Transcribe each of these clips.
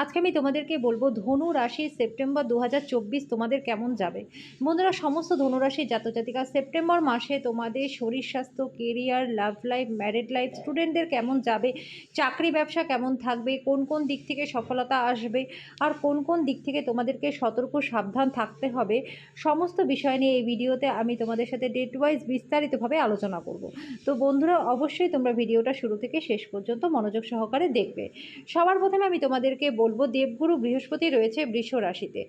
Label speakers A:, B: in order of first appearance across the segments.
A: আজকে আমি তোমাদেরকে বলব ধনু রাশি সেপ্টেম্বর দু হাজার চব্বিশ তোমাদের কেমন যাবে? বন্ধুরা, সমস্ত ধনুরাশির জাতজাতিকা, সেপ্টেম্বর মাসে তোমাদের শরীর স্বাস্থ্য career love life married life স্টুডেন্টদের কেমন যাবে? চাকরি ব্যবসা কেমন থাকবে? কোন কোন দিক থেকে সফলতা আসবে? আর কোন কোন দিক থেকে তোমাদেরকে সতর্ক, সাবধান থাকতে হবে? সমস্ত বিষয় নিয়ে এই ভিডিওতে আমি তোমাদের সাথে ডেট ওয়াইজ বিস্তারিতভাবে আলোচনা করব। তো বন্ধুরা, অবশ্যই তোমরা ভিডিওটা শুরু থেকে শেষ পর্যন্ত মনোযোগ সহকারে দেখবে। সবার প্রথমে আমি তোমাদেরকে বলব, দেবগুরু বৃহস্পতি রয়েছে বৃষ রাশিতে।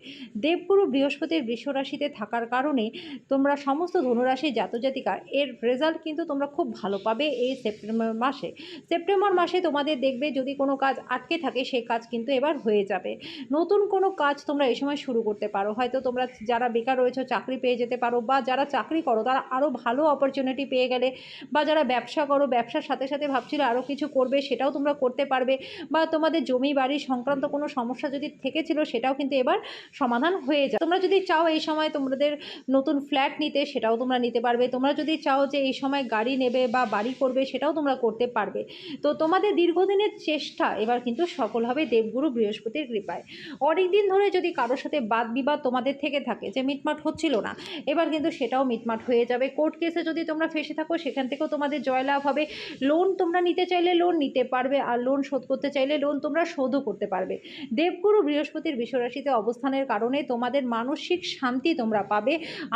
A: দেবগুরু বৃহস্পতির বৃষ রাশিতে থাকার কারণে তোমরা সমস্ত ধনুরাশি জাতজাতিকা এর রেজাল্ট কিন্তু তোমরা খুব ভালো পাবে এই সেপ্টেম্বর মাসে। সেপ্টেম্বর মাসে তোমাদের দেখবে যদি কোনো কাজ আটকে থাকে, সেই কাজ কিন্তু এবার হয়ে যাবে। নতুন কোনো কাজ তোমরা এই সময় শুরু করতে পারো। হয়তো তোমরা যারা বেকার রয়েছে, চাকরি পেয়ে যেতে পারো বা যারা চাকরি করো, তারা আরও ভালো অপরচুনিটি পেয়ে গেলে বা যারা ব্যবসা করো, ব্যবসার সাথে সাথে ভাবছিলে আরও কিছু করবে, সেটাও তোমরা করতে পারবে। বা তোমাদের জমি বাড়ি সংক্রান্ত কোনো সমস্যা যদি থেকেছিল, সেটাও কিন্তু এবার সমাধান হয়ে যায় তোমরা যদি চাও এই সময় তোমাদের নতুন ফ্ল্যাট নিতে, সেটাও তোমরা নিতে পারবে। তোমরা যদি চাও যে এই সময় গাড়ি নেবে বা বাড়ি করবে, সেটাও তোমরা করতে পারবে। তো তোমাদের দীর্ঘদিনের চেষ্টা এবার কিন্তু সফল হবে দেবগুরু বৃহস্পতির কৃপায়। অনেক দিন ধরে যদি কারোর সাথে বাদ বিবাদ তোমাদের থেকে থাকে, যে মিটমাট হচ্ছিল না, এবার কিন্তু সেটাও মিটমাট হয়ে যাবে। কোর্ট কেসে যদি তোমরা ফেসে থাকো, সেখান থেকেও তোমাদের জয়লাভ হবে। লোন তোমরা নিতে চাইলে লোন নিতে পারবে, আর লোন শোধ করতে চাইলে লোন তোমরা শোধও করতে পারবে। দেবগুরু বৃহস্পতির বিশ্বরাশিতে অবস্থানের কারণে তোমাদের মানসিক শান্তি তোমরা পাবে।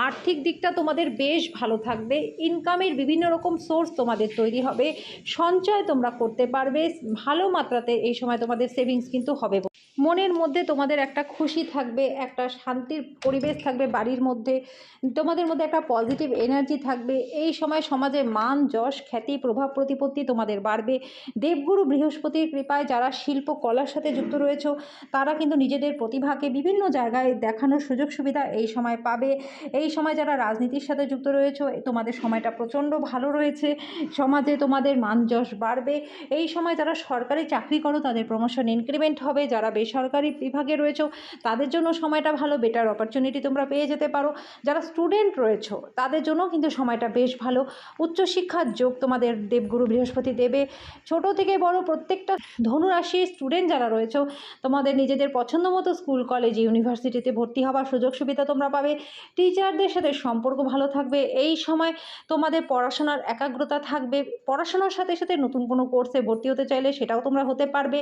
A: আর্থিক দিকটা তোমাদের বেশ ভালো থাকবে। ইনকামের বিভিন্ন রকম সোর্স তোমাদের তৈরি হবে। সঞ্চয় তোমরা করতে পারবে। ভালো মাত্রাতে এই সময় তোমাদের সেভিংস কিন্তু হবে। মনের মধ্যে তোমাদের একটা খুশি থাকবে, একটা শান্তির পরিবেশ থাকবে বাড়ির মধ্যে, তোমাদের মধ্যে একটা পজিটিভ এনার্জি থাকবে। এই সময় সমাজে মান, যশ, খ্যাতি, প্রভাব, প্রতিপত্তি তোমাদের বাড়বে। দেবগুরু বৃহস্পতির কৃপায় যারা শিল্প কলার সাথে যুক্ত রয়েছে, তারা কিন্তু নিজেদের প্রতিভাকে বিভিন্ন জায়গায় দেখানোর সুযোগ সুবিধা এই সময় পাবে। এই সময় যারা রাজনীতির সাথে যুক্ত রয়েছে তোমাদের সময়টা প্রচণ্ড ভালো রয়েছে। সমাজে তোমাদের মান, যশ বাড়বে। এই সময় যারা সরকারি চাকরি করো, তাদের প্রমোশন ইনক্রিমেন্ট হবে। যারা বেসরকারি বিভাগে রয়েছে, তাদের জন্য সময়টা ভালো বেটার অপরচুনিটি তোমরা পেয়ে যেতে পারো। যারা স্টুডেন্ট রয়েছে, তাদের জন্য কিন্তু সময়টা বেশ ভালো। উচ্চশিক্ষার যোগ তোমাদের দেবগুরু বৃহস্পতি দেবে। ছোট থেকে বড় প্রত্যেকটা ধনুরাশির স্টুডেন্ট যারা রয়েছে, তোমাদের নিজেদের পছন্দ মতো স্কুল কলেজ ইউনিভার্সিটিতে ভর্তি হওয়ার সুযোগ সুবিধা তোমরা পাবে। টিচারদের সাথে সম্পর্ক ভালো থাকবে। এই সময় তোমাদের পড়াশোনার একাগ্রতা থাকবে। পড়াশোনার সাথে সাথে নতুন কোনো কোর্সে ভর্তি হতে চাইলে সেটাও তোমরা হতে পারবে।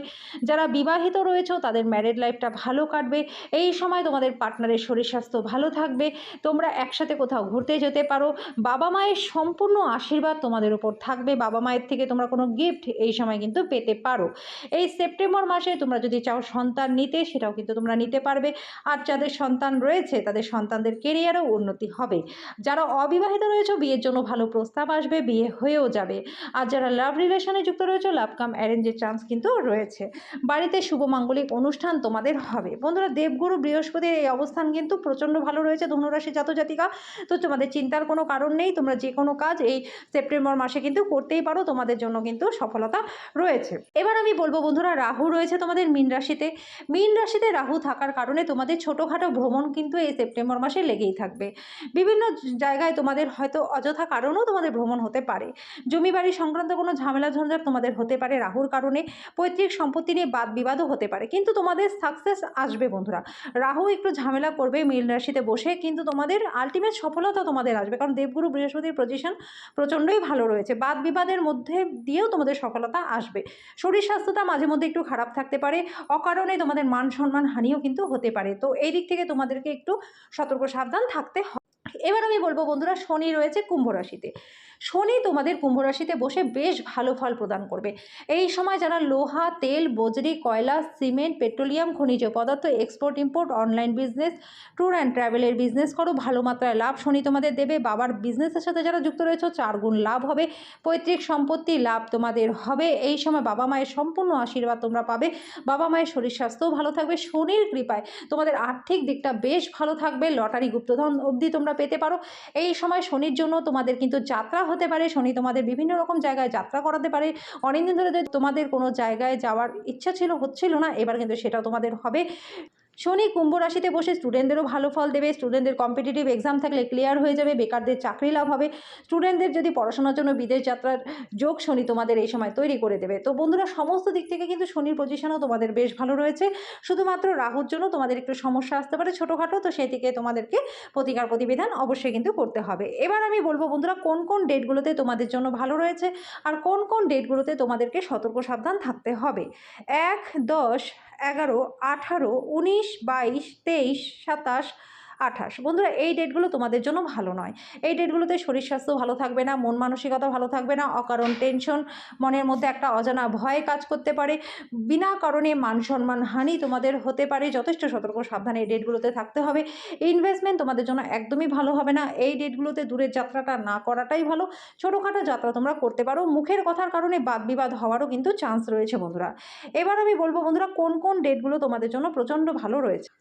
A: যারা বিবাহিত রয়েছে, তাদের ম্যারিড লাইফটা ভালো কাটবে। এই সময় তোমাদের পার্টনারের শরীর স্বাস্থ্য ভালো থাকবে। তোমরা একসাথে কোথাও ঘুরতে যেতে পারো। বাবা মায়ের সম্পূর্ণ আশীর্বাদ তোমাদের উপর থাকবে। বাবা মায়ের থেকে তোমরা কোনো গিফট এই সময় কিন্তু পেতে পারো। এই সেপ্টেম্বর মাসে তোমরা যদি চাও সন্তান নিতে, সেটাও কিন্তু তোমরা নিতে পারবে। আর যাদের সন্তান রয়েছে, তাদের সন্তানদের কেরিয়ারও উন্নতি হবে। যারা অবিবাহিত রয়েছে, বিয়ের জন্য ভালো প্রস্তাব আসবে, বিয়ে হয়েও যাবে। আর যারা লাভ রিলেশনে যুক্ত রয়েছে লাভ কাম অ্যারেঞ্জের চান্স কিন্তু রয়েছে। বাড়িতে শুভ মাঙ্গলিক অনুষ্ঠান তোমাদের হবে। বন্ধুরা, দেবগুরু বৃহস্পতির এই অবস্থান কিন্তু প্রচণ্ড ভালো রয়েছে, ধনুরাশি জাতজাতিকা। তো তোমাদের চিন্তার কোনো কারণ নেই, তোমরা যে কোনো কাজ এই সেপ্টেম্বর মাসে কিন্তু করতেই পারো, তোমাদের জন্য কিন্তু সফলতা রয়েছে। এবার আমি বলব বন্ধুরা, রাহু রয়েছে তোমাদের মীন রাশিতে। মীন রাশিতে রাহু থাকার কারণে তোমাদের ছোটোখাটো ভ্রমণ কিন্তু এই সেপ্টেম্বর মাসে লেগেই থাকবে। বিভিন্ন জায়গায় তোমাদের হয়তো অযথা কারণেও তোমাদের ভ্রমণ হতে পারে। জমি বাড়ি সংক্রান্ত কোনো ঝামেলা ঝঞ্ঝাট তোমাদের হতে পারে রাহুর কারণে। পৈতৃক সম্পত্তি নিয়ে বাদ বিবাদও হতে পারে। কিন্তু তোমাদের সাকসেস আসবে বন্ধুরা। রাহু একটু ঝামেলা করবে মীন রাশিতে বসে, কিন্তু তোমাদের আলটিমেট সফলতা তোমাদের আসবে। কারণ দেবগুরু বৃহস্পতির পজিশন প্রচণ্ডই ভালো রয়েছে। বাদ বিবাদের মধ্যে দিয়েও তোমাদের সফলতা আসবে। শরীর স্বাস্থ্যটা মাঝে মধ্যে একটু খারাপ থাকতে পারে। অকারণে তোমাদের মান সম্মান হানিও কিন্তু হতে পারে। তো এই দিক থেকে তোমাদেরকে একটু সতর্ক, সাবধান থাকতে হবে এবার আমি বলব বন্ধুরা, শনি রয়েছে কুম্ভ রাশিতে। শনি তোমাদের কুম্ভ রাশিতে বসে বেশ ভালো ফল প্রদান করবে। এই সময় যারা লোহা, তেল, বজরি, কয়লা, সিমেন্ট, পেট্রোলিয়াম, খনিজ পদার্থ export import online business tour and ট্রাভেলের বিজনেস করো, ভালো মাত্রায় লাভ শনি তোমাদের দেবে। বাবার বিজনেসের সাথে যারা যুক্ত রয়েছে, চার গুণ লাভ হবে। পৈতৃক সম্পত্তি লাভ তোমাদের হবে। এই সময় বাবা মায়ের সম্পূর্ণ আশীর্বাদ তোমরা পাবে। বাবা মায়ের শরীর স্বাস্থ্যও ভালো থাকবে। শনির কৃপায় তোমাদের আর্থিক দিকটা বেশ ভালো থাকবে। লটারি গুপ্তধন অবধি তোমরা পেতে পারো। এই সময় শনির জন্য তোমাদের কিন্তু যাত্রা হতে পারে। শনি তোমাদের বিভিন্ন রকম জায়গায় যাত্রা করাতে পারে। অনেকদিন ধরে তোমাদের কোনো জায়গায় যাওয়ার ইচ্ছা ছিল, হচ্ছিল না, এবার কিন্তু সেটা তোমাদের হবে। শনি কুম্ভ রাশিতে বসে স্টুডেন্টদেরও ভালো ফল দেবে। স্টুডেন্টদের কম্পিটিটিভ এক্সাম থাকলে ক্লিয়ার হয়ে যাবে, বেকারদের চাকরি লাভ হবে। স্টুডেন্টদের যদি পড়াশোনার জন্য বিদেশ যাত্রার যোগ শনি তোমাদের এই সময় তৈরি করে দেবে। তো বন্ধুরা, সমস্ত দিক থেকে কিন্তু শনির পজিশনও তোমাদের বেশ ভালো রয়েছে। শুধুমাত্র রাহুর জন্য তোমাদের একটু সমস্যা আসতে পারে ছোটোখাটো, তো সেই থেকে তোমাদেরকে প্রতিকার প্রতিবিধান অবশ্যই কিন্তু করতে হবে। এবার আমি বলব বন্ধুরা, কোন কোন ডেটগুলোতে তোমাদের জন্য ভালো রয়েছে? আর কোন কোন ডেটগুলোতে তোমাদেরকে সতর্ক সাবধান থাকতে হবে? এক, দশ এগারো আঠারো উনিশ বাইশ তেইশ সাতাশ আঠাশ। বন্ধুরা, এই ডেটগুলো তোমাদের জন্য ভালো নয়। এই ডেটগুলোতে শরীর স্বাস্থ্য ভালো থাকবে না, মন মানসিকতা ভালো থাকবে না, অকারণ টেনশন মনের মধ্যে একটা অজানা ভয় কাজ করতে পারে। বিনা কারণে মান সম্মান হানি তোমাদের হতে পারে। যথেষ্ট সতর্ক, সাবধানে এই ডেটগুলোতে থাকতে হবে। ইনভেস্টমেন্ট তোমাদের জন্য একদমই ভালো হবে না। এই ডেটগুলোতে দূরের যাত্রাটা না করাটাই ভালো। ছোটোখাটো যাত্রা তোমরা করতে পারো। মুখের কথার কারণে বাদ বিবাদ হওয়ারও কিন্তু চান্স রয়েছে বন্ধুরা। এবার আমি বলব বন্ধুরা, কোন কোন ডেটগুলো তোমাদের জন্য প্রচণ্ড ভালো রয়েছে?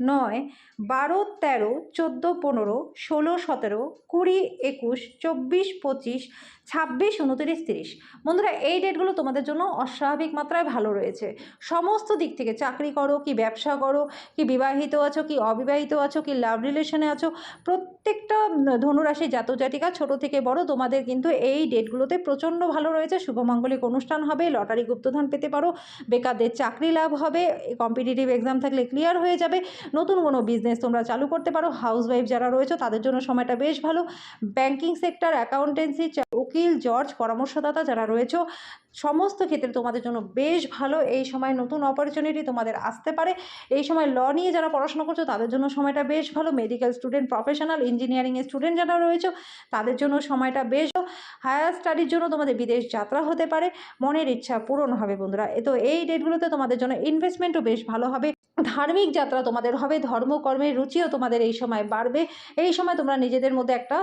A: নয়, বারো, তেরো, চোদ্দ, পনেরো, ষোলো, সতেরো, কুড়ি, একুশ, চব্বিশ, পঁচিশ, ছাব্বিশ, উনতিরিশ, তিরিশ। বন্ধুরা, এই ডেটগুলো তোমাদের জন্য অস্বাভাবিক মাত্রায় ভালো রয়েছে। সমস্ত দিক থেকে চাকরি করো, কি ব্যবসা করো, কি বিবাহিত আছো, কি অবিবাহিত আছো, কি লাভ রিলেশনে আছো, প্রত্যেকটা ধনুরাশি জাতক জাতিকা, ছোট থেকে বড়, তোমাদের কিন্তু এই ডেটগুলোতে প্রচণ্ড ভালো রয়েছে। শুভমাঙ্গলিক অনুষ্ঠান হবে, লটারি গুপ্তধন পেতে পারো, বেকারদের চাকরি লাভ হবে কম্পিটিটিভ এক্সাম থাকলে ক্লিয়ার হয়ে যাবে। নতুন কোনো বিজনেস তোমরা চালু করতে পারো। হাউস ওয়াইফ যারা রয়েছে, তাদের জন্য সময়টা বেশ ভালো। ব্যাংকিং সেক্টর অ্যাকাউন্টেন্সি উকিল জর্জ পরামর্শদাতা যারা রয়েছে, সমস্ত ক্ষেত্রে তোমাদের জন্য বেশ ভালো। এই সময় নতুন অপরচুনিটি তোমাদের আসতে পারে। এই সময় ল নিয়ে যারা পড়াশোনা করছ, তাদের জন্য সময়টা বেশ ভালো। মেডিকেল স্টুডেন্ট প্রফেশনাল ইঞ্জিনিয়ারিংয়ের স্টুডেন্ট যারা রয়েছে, তাদের জন্য সময়টা বেশ হায়ার স্টাডির জন্য তোমাদের বিদেশ যাত্রা হতে পারে। মনের ইচ্ছা পূরণ হবে বন্ধুরা। তো এই ডেটগুলোতে তোমাদের জন্য ইনভেস্টমেন্টও বেশ ভালো হবে। ধার্মিক যাত্রা তোমাদের হবে, ধর্মকর্মের রুচিও তোমাদের এই সময় বাড়বে, এই সময় তোমরা নিজেদের মধ্যে একটা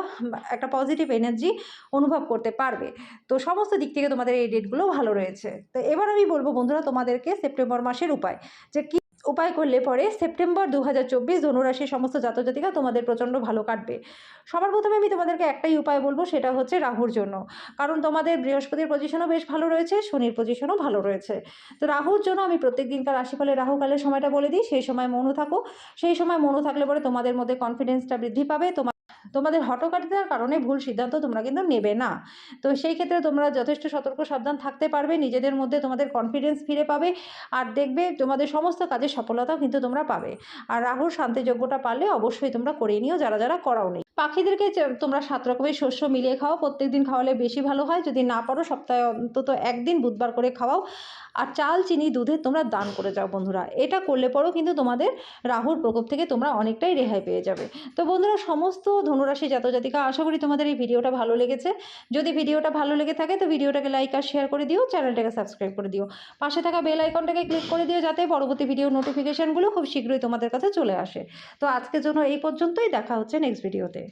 A: একটা পজিটিভ এনার্জি অনুভব করতে পারবে। তো সমস্ত দিক থেকে তোমাদের এই ডেটগুলো ভালো রয়েছে। তো এবার আমি বলব বন্ধুরা তোমাদেরকে সেপ্টেম্বর মাসের উপায়, যে কি উপায় করলে পরে সেপ্টেম্বর দু হাজার চব্বিশ ধনুরাশির সমস্ত জাতজাতিকা তোমাদের প্রচণ্ড ভালো কাটবে। সবার প্রথমে আমি তোমাদেরকে একটাই উপায় বলব, সেটা হচ্ছে রাহুর জন্য। কারণ তোমাদের বৃহস্পতির পজিশনও বেশ ভালো রয়েছে, শনির পজিশনও ভালো রয়েছে। তো রাহুর জন্য আমি প্রত্যেক দিনকার রাশিফলে রাহুকালের সময়টা বলে দিই, সেই সময় মনও থাকো সেই সময় মনও থাকলে পরে তোমাদের মধ্যে কনফিডেন্সটা বৃদ্ধি পাবে তোমার তোমাদের হটকারিতার কারণে ভুল সিদ্ধান্ত তোমরা কিন্তু নেবে না। তো সেই ক্ষেত্রে তোমরা যথেষ্ট সতর্ক, সাবধান থাকতে পারবে, নিজেদের মধ্যে তোমাদের কনফিডেন্স ফিরে পাবে আর দেখবে তোমাদের সমস্ত কাজের সফলতাও কিন্তু তোমরা পাবে। আর রাহুর শান্তিযোগ্যটা পারলে অবশ্যই তোমরা করে নিও, যারা যারা করাও নেই পাখিদেরকে তোমরা সাত রকমের শস্য মিলিয়ে খাও প্রত্যেক দিন খাওয়ালে বেশি ভালো হয়। যদি না পারো, সপ্তাহে অন্তত একদিন বুধবার করে খাওয়াও। আর চাল, চিনি, দুধে তোমরা দান করে যাও বন্ধুরা। এটা করলে পরেও কিন্তু তোমাদের রাহুর প্রকোপ থেকে তোমরা অনেকটাই রেহাই পেয়ে যাবে। তো বন্ধুরা, সমস্ত ধনুরাশি জাতজাতিকা, আশা করি তোমাদের এই ভিডিওটা ভালো লেগেছে। যদি ভিডিওটা ভালো লেগে থাকে, তো ভিডিওটাকে লাইক আর শেয়ার করে দিও, চ্যানেলটাকে সাবস্ক্রাইব করে দিও। পাশে থাকা বেল আইকনটাকে ক্লিক করে দিও, যাতে পরবর্তী ভিডিও নোটিফিকেশানগুলো খুব শীঘ্রই তোমাদের কাছে চলে আসে। তো আজকের জন্য এই পর্যন্তই। দেখা হচ্ছে নেক্সট ভিডিওতে।